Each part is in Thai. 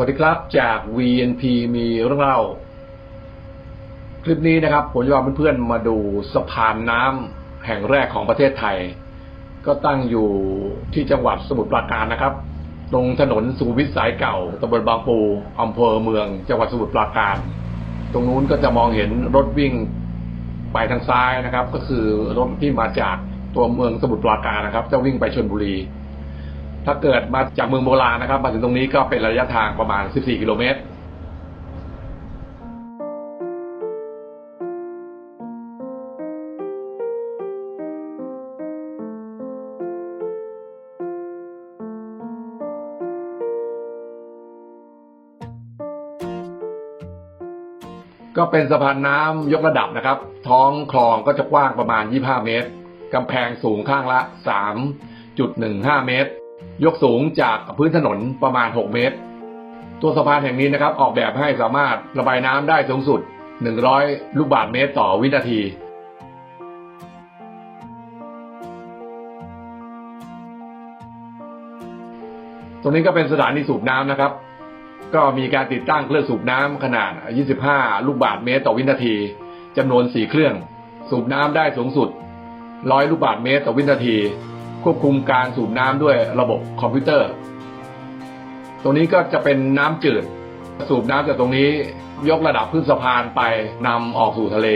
วัสดีครับจาก VNP มีเรื่องเล่า คลิปนี้นะครับผมจะพาเพื่อนๆมาดูสะพานน้ำแห่งแรกของประเทศไทย ก็ตั้งอยู่ที่จังหวัดสมุทรปราการนะครับ ตรงถนนสุวิทสายเก่าตำบลบางปูอำเภอเมือง จังหวัดสมุทรปราการ ตรงนู้นก็จะมองเห็นรถวิ่งไปทางซ้ายนะครับ ก็คือรถที่มาจากตัวเมืองสมุทรปราการนะครับ จะวิ่งไปชลบุรี ถ้าเกิดมาจากเมืองโบราณนะครับมาถึงตรงนี้ก็เป็นระยะทางประมาณ 14 กิโลเมตรก็เป็นสะพานน้ำยกระดับนะครับ ท้องคลองก็จะกว้างประมาณ 25 เมตรกำแพงสูงข้างละ 3.15 เมตร ยกสูงจากพื้นถนนประมาณ 6 เมตร ตัวสะพานแห่งนี้นะครับ ออกแบบให้สามารถระบายน้ำได้สูงสุด 100 ลูกบาศก์เมตรต่อวินาทีตรงนี้ก็เป็นสถานีสูบน้ำนะครับ ก็มีการติดตั้งเครื่องสูบน้ำขนาด 25 ลูกบาศก์เมตรต่อวินาทีจำนวน 4 เครื่อง สูบน้ำได้สูงสุด 100 ลูกบาศก์เมตรต่อวินาที ควบคุมการสูบน้ำด้วยระบบคอมพิวเตอร์ ตรงนี้ก็จะเป็นน้ำจืด สูบน้ำจากตรงนี้ยกระดับพื้นสะพานไปนำออกสู่ทะเล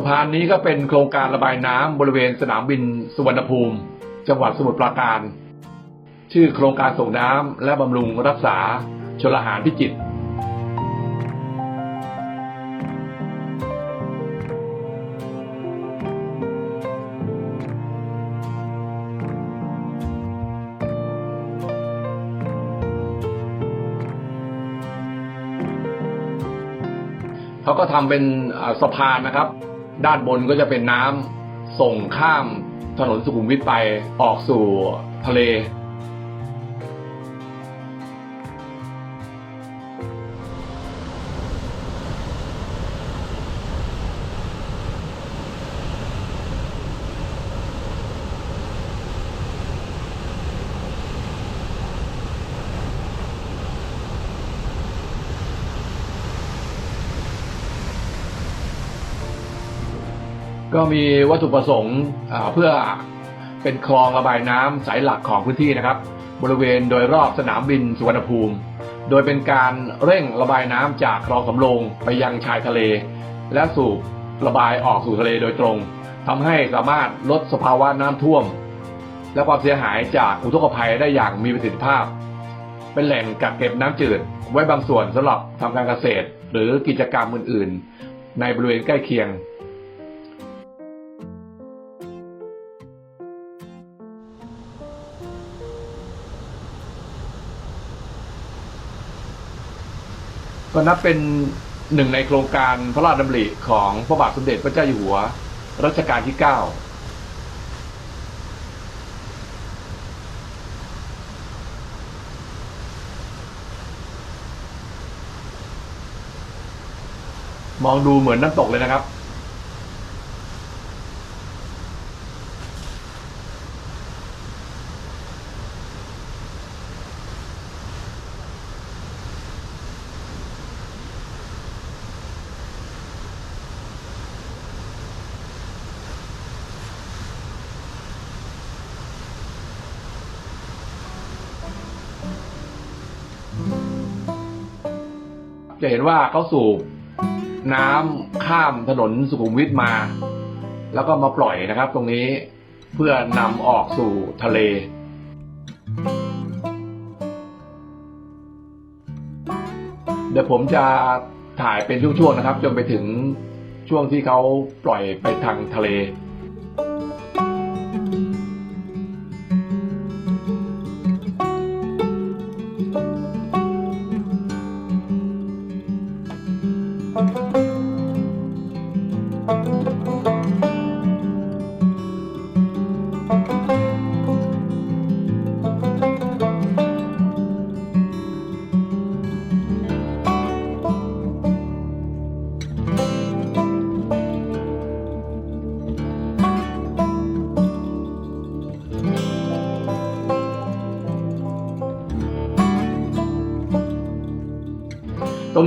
ะพานนี้ก็เป็นโครงการระบายน้ำบริเวณสนามบินสุวรรณภูมิ จังหวัดสมุทรปราการ ชื่อโครงการส่งน้ำและบำรุงรักษาชลหารพิจิตรเขาก็ทำเป็นสะพานนะครับ ด้านบนก็จะเป็นน้ำส่งข้ามถนนสุขุมวิทไปออกสู่ทะเล ก็มีวัตถุประสงค์เพื่อเป็นคลองระบายน้ำสายหลักของพื้นที่นะครับ บริเวณโดยรอบสนามบินสุวรรณภูมิ โดยเป็นการเร่งระบายน้ำจากคลองสำโรงไปยังชายทะเล และสูบระบายออกสู่ทะเลโดยตรงทำให้สามารถลดสภาวะน้ำท่วม และความเสียหายจากอุทกภัยได้อย่างมีประสิทธิภาพ เป็นแหล่งกักเก็บน้ำจืด ไว้บางส่วนสำหรับทำการเกษตร หรือกิจกรรมอื่น ๆ ในบริเวณใกล้เคียง ก็นับเป็นหนึ่งในโครงการพระราชดำริของพระบาทสมเด็จพระเจ้าอยู่หัวรัชกาลที่ 9 มองดูเหมือนน้ำตกเลยนะครับ จะเห็นว่าเขาสูบน้ำข้ามถนนสุขุมวิทมา แล้วก็มาปล่อยนะครับ ตรงนี้เพื่อนำออกสู่ทะเล เดี๋ยวผมจะถ่ายเป็นช่วงๆนะครับ จนไปถึงช่วงที่เขาปล่อยไปทางทะเล ตรง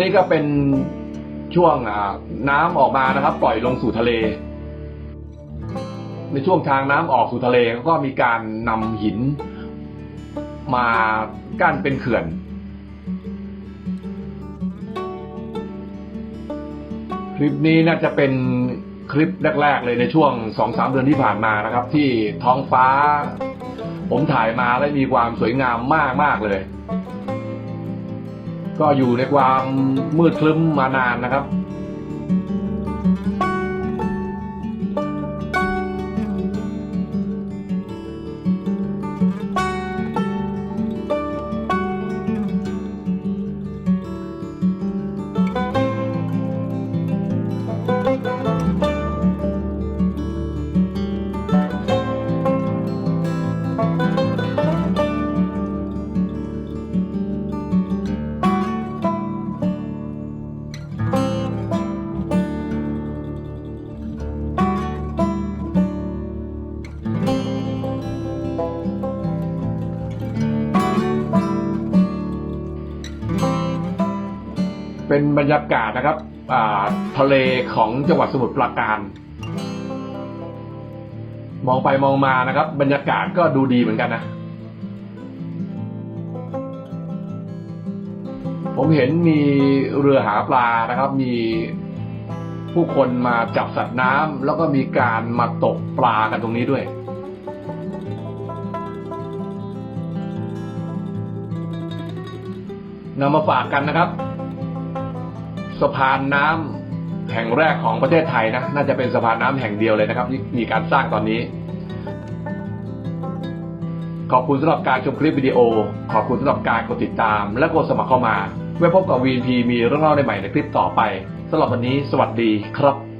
นี้ก็เป็น ช่วงน้ำออกมานะครับ ปล่อยลงสู่ทะเล ในช่วงทางน้ำออกสู่ทะเลก็มีการนำหิน มากั้นเป็นเขื่อน คลิปนี้น่าจะเป็นคลิปแรก ๆ เลยในช่วงสองสามเดือนที่ผ่านมานะครับ ที่ท้องฟ้า ผมถ่ายมาและมีความสวยงามมาก ๆ เลย ก็อยู่ในความมืดคลึ้มมานานนะครับ เป็นบรรยากาศนะครับทะเลของจังหวัดสมุทรปราการ มองไปมองมานะครับ บรรยากาศก็ดูดีเหมือนกันนะ ผมเห็นมีเรือหาปลานะครับ มีผู้คนมาจับสัตว์น้ำแล้วก็มีการมาตกปลากันตรงนี้ด้วยนำมาฝากกันนะครับ สะพานน้ำแห่งแรกของประเทศไทยนะน่าจะเป็นสะพานน้ำแห่งเดียวเลยนะครับ ที่มีการสร้างตอนนี้ ขอบคุณสำหรับการชมคลิปวิดีโอ ขอบคุณสำหรับการกดติดตาม และกดสมัครเข้ามาไว้พบกับ VNP มีเรื่องเล่าได้ใหม่ในคลิปต่อไปสำหรับวันนี้ สวัสดีครับ